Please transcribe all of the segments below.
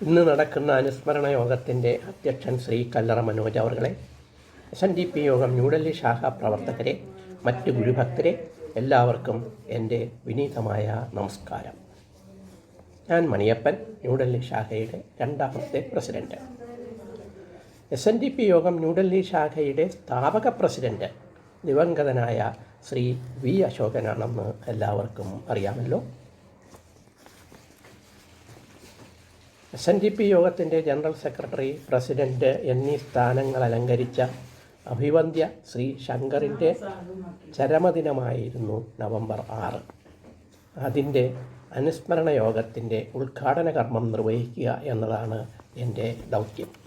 ഇന്ന് നടക്കുന്ന അനുസ്മരണ യോഗത്തിന്റെ അധ്യക്ഷൻ ശ്രീ കല്ലറ മനോജ് അവർകളെ എസ് എൻ ഡി പി യോഗം ന്യൂഡൽഹി ശാഖ പ്രവർത്തകരെ മറ്റ് ഗുരുഭക്തരെ എല്ലാവർക്കും എന്റെ വിനീതമായ നമസ്കാരം. ഞാൻ മണിയപ്പൻ ന്യൂഡൽഹി ശാഖയുടെ രണ്ടാമത്തെ president S N D P യോഗം ന്യൂഡൽഹി ശാഖയുടെ സ്ഥാപക പ്രസിഡന്റ് ദിവംഗതനായ ശ്രീ വി അശോകനാണെന്ന് എല്ലാവർക്കും അറിയാമല്ലോ. എസ് എൻ ഡി പി യോഗത്തിന്റെ ജനറൽ സെക്രട്ടറി പ്രസിഡന്റ് എന്നീ സ്ഥാനങ്ങൾ അലങ്കരിച്ച അഭിവന്ദ്യ ശ്രീ ശങ്കറിന്റെ ചരമദിനമായിരുന്നു നവംബർ ആറ്. അതിന്റെ അനുസ്മരണ യോഗത്തിന്റെ ഉദ്ഘാടന കർമ്മം നിർവഹിക്കുക എന്നതാണ് എന്റെ ദൗത്യം.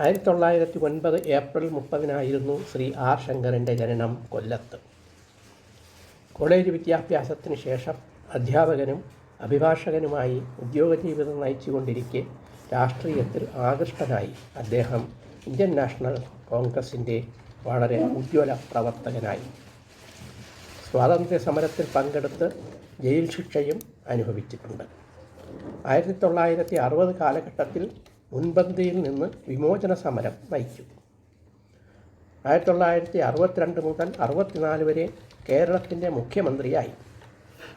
ആയിരത്തി തൊള്ളായിരത്തി ഒൻപത് ഏപ്രിൽ മുപ്പതിനായിരുന്നു ശ്രീ ആർ ശങ്കറിന്റെ ജനനം കൊല്ലത്ത്. കോളേജ് വിദ്യാഭ്യാസത്തിന് ശേഷം അധ്യാപകനും അഭിഭാഷകനുമായി ഉദ്യോഗജീവിതം നയിച്ചുകൊണ്ടിരിക്കെ രാഷ്ട്രീയത്തിൽ ആകൃഷ്ടനായി അദ്ദേഹം ഇന്ത്യൻ നാഷണൽ കോൺഗ്രസിന്റെ വളരെ ഉജ്ജ്വല പ്രവർത്തകനായി. സ്വാതന്ത്ര്യ സമരത്തിൽ പങ്കെടുത്ത് ജയിൽ ശിക്ഷയും അനുഭവിച്ചിട്ടുണ്ട്. ആയിരത്തി തൊള്ളായിരത്തി അറുപത് കാലഘട്ടത്തിൽ മുൻപന്തിയിൽ നിന്ന് വിമോചന സമരം നയിച്ചു. ആയിരത്തി തൊള്ളായിരത്തി അറുപത്തിരണ്ട് മുതൽ അറുപത്തിനാല് വരെ കേരളത്തിന്റെ മുഖ്യമന്ത്രിയായി.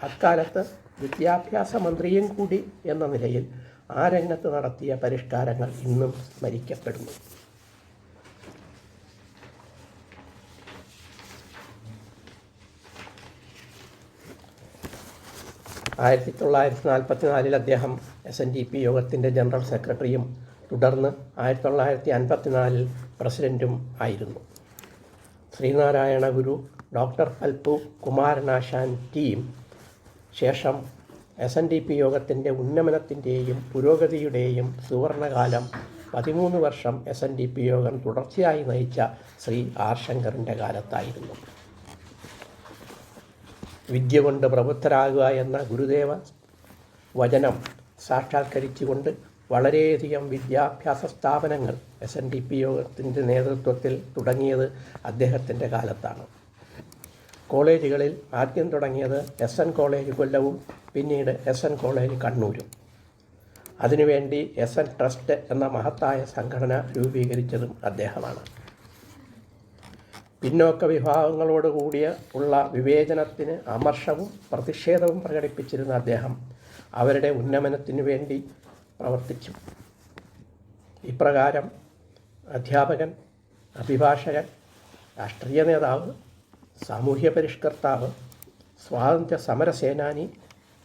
അക്കാലത്ത് വിദ്യാഭ്യാസ മന്ത്രിയും കൂടി എന്ന നിലയിൽ ആ രംഗത്ത് നടത്തിയ പരിഷ്കാരങ്ങൾ ഇന്നും സ്മരിക്കപ്പെടുന്നു ആയിരത്തി തൊള്ളായിരത്തി നാൽപ്പത്തി നാലിൽ അദ്ദേഹം എസ് എൻ ഡി പി യോഗത്തിന്റെ ജനറൽ സെക്രട്ടറിയും തുടർന്ന് ആയിരത്തി തൊള്ളായിരത്തി അൻപത്തിനാലിൽ പ്രസിഡന്റും ആയിരുന്നു. ശ്രീനാരായണ ഗുരു ഡോക്ടർ പൽപ്പു കുമാരനാശാൻ ടീം ശേഷം എസ് എൻ ഡി പി യോഗത്തിന്റെ ഉന്നമനത്തിന്റെയും പുരോഗതിയുടെയും സുവർണകാലം പതിമൂന്ന് വർഷം എസ് എൻ ഡി പി യോഗം തുടർച്ചയായി നയിച്ച ശ്രീ ആർ ശങ്കറിന്റെ കാലത്തായിരുന്നു. വിദ്യ കൊണ്ട് പ്രബുദ്ധരാകുക എന്ന ഗുരുദേവ വചനം സാക്ഷാത്കരിച്ചുകൊണ്ട് വളരെയധികം വിദ്യാഭ്യാസ സ്ഥാപനങ്ങൾ എസ് എൻ ഡി പി യോഗത്തിന്റെ നേതൃത്വത്തിൽ തുടങ്ങിയത് അദ്ദേഹത്തിന്റെ കാലത്താണ്. കോളേജുകളിൽ ആദ്യം തുടങ്ങിയത് എസ് എൻ കോളേജ് കൊല്ലവും പിന്നീട് എസ് എൻ കോളേജ് കണ്ണൂരും. അതിനുവേണ്ടി എസ് എൻ ട്രസ്റ്റ് എന്ന മഹത്തായ സംഘടന രൂപീകരിച്ചതും അദ്ദേഹമാണ്. പിന്നോക്ക വിഭാഗങ്ങളോട് കൂടിയ ഉള്ള വിവേചനത്തിന് അമർഷവും പ്രതിഷേധവും പ്രകടിപ്പിച്ചിരുന്ന അദ്ദേഹം അവരുടെ ഉന്നമനത്തിനു വേണ്ടി പ്രവർത്തിച്ചു ഇപ്രകാരം അധ്യാപകൻ അഭിഭാഷകൻ രാഷ്ട്രീയ നേതാവ് സാമൂഹ്യ പരിഷ്കർത്താവ് സ്വാതന്ത്ര്യ സമര സേനാനി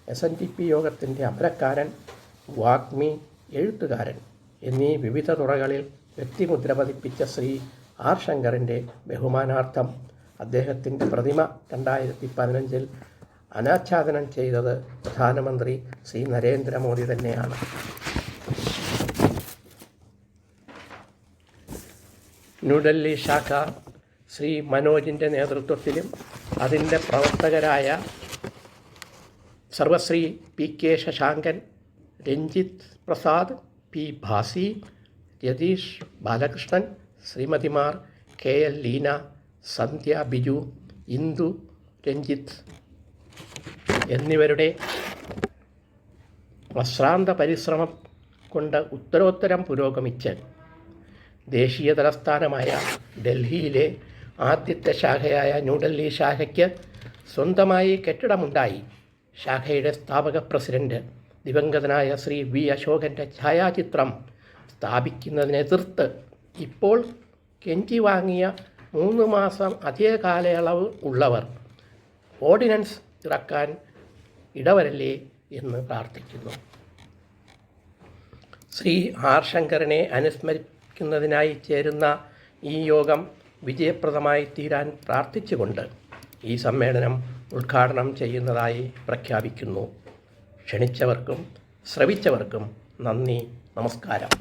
എസ് എൻ ഡി പി യോഗത്തിന്റെ അമരക്കാരൻ വാഗ്മി എഴുത്തുകാരൻ എന്നീ വിവിധ തുറകളിൽ വ്യക്തിമുദ്ര പതിപ്പിച്ച ശ്രീ ആർ ശങ്കറിന്റെ ബഹുമാനാർത്ഥം അദ്ദേഹത്തിന്റെ പ്രതിമ രണ്ടായിരത്തി പതിനഞ്ചിൽ അനാച്ഛാദനം ചെയ്തത് പ്രധാനമന്ത്രി ശ്രീ നരേന്ദ്രമോദി തന്നെയാണ്. ന്യൂഡൽഹി ശാഖ ശ്രീ മനോജിന്റെ നേതൃത്വത്തിലും അതിന്റെ പ്രവർത്തകരായ Sarvashri P K Sasankan Ranjith Prasad P Bhasi Yatheesh Balakrishnan ശ്രീമതിമാർ K L Leena Sandhya Biju Indu Ranjith എന്നിവരുടെ അശ്രാന്ത പരിശ്രമം കൊണ്ട് ഉത്തരോത്തരം പുരോഗമിച്ച് ദേശീയ തലസ്ഥാനമായ ഡൽഹിയിലെ ആദ്യത്തെ ശാഖയായ ന്യൂഡൽഹി ശാഖയ്ക്ക് സ്വന്തമായി കെട്ടിടമുണ്ടായി. ശാഖയുടെ സ്ഥാപക പ്രസിഡന്റ് ദിവംഗതനായ ശ്രീ വി അശോകന്റെ ഛായാചിത്രം സ്ഥാപിക്കുന്നതിനെ എതിർത്ത് ഇപ്പോൾ കെഞ്ചി വാങ്ങിയ മൂന്ന് മാസം അധിക കാലയളവ് ഉള്ളവർ ഓർഡിനൻസ് ഇറക്കാൻ ഇടവരല്ലേ എന്ന് പ്രാർത്ഥിക്കുന്നു. ശ്രീ ആർ ശങ്കറിനെ അനുസ്മരിക്കുന്നതിനായി ചേരുന്ന ഈ യോഗം വിജയപ്രദമായി തീരാൻ പ്രാർത്ഥിച്ചുകൊണ്ട് ഈ സമ്മേളനം ഉദ്ഘാടനം ചെയ്യുന്നതായി പ്രഖ്യാപിക്കുന്നു. ക്ഷണിച്ചവർക്കും ശ്രവിച്ചവർക്കും നന്ദി നമസ്കാരം.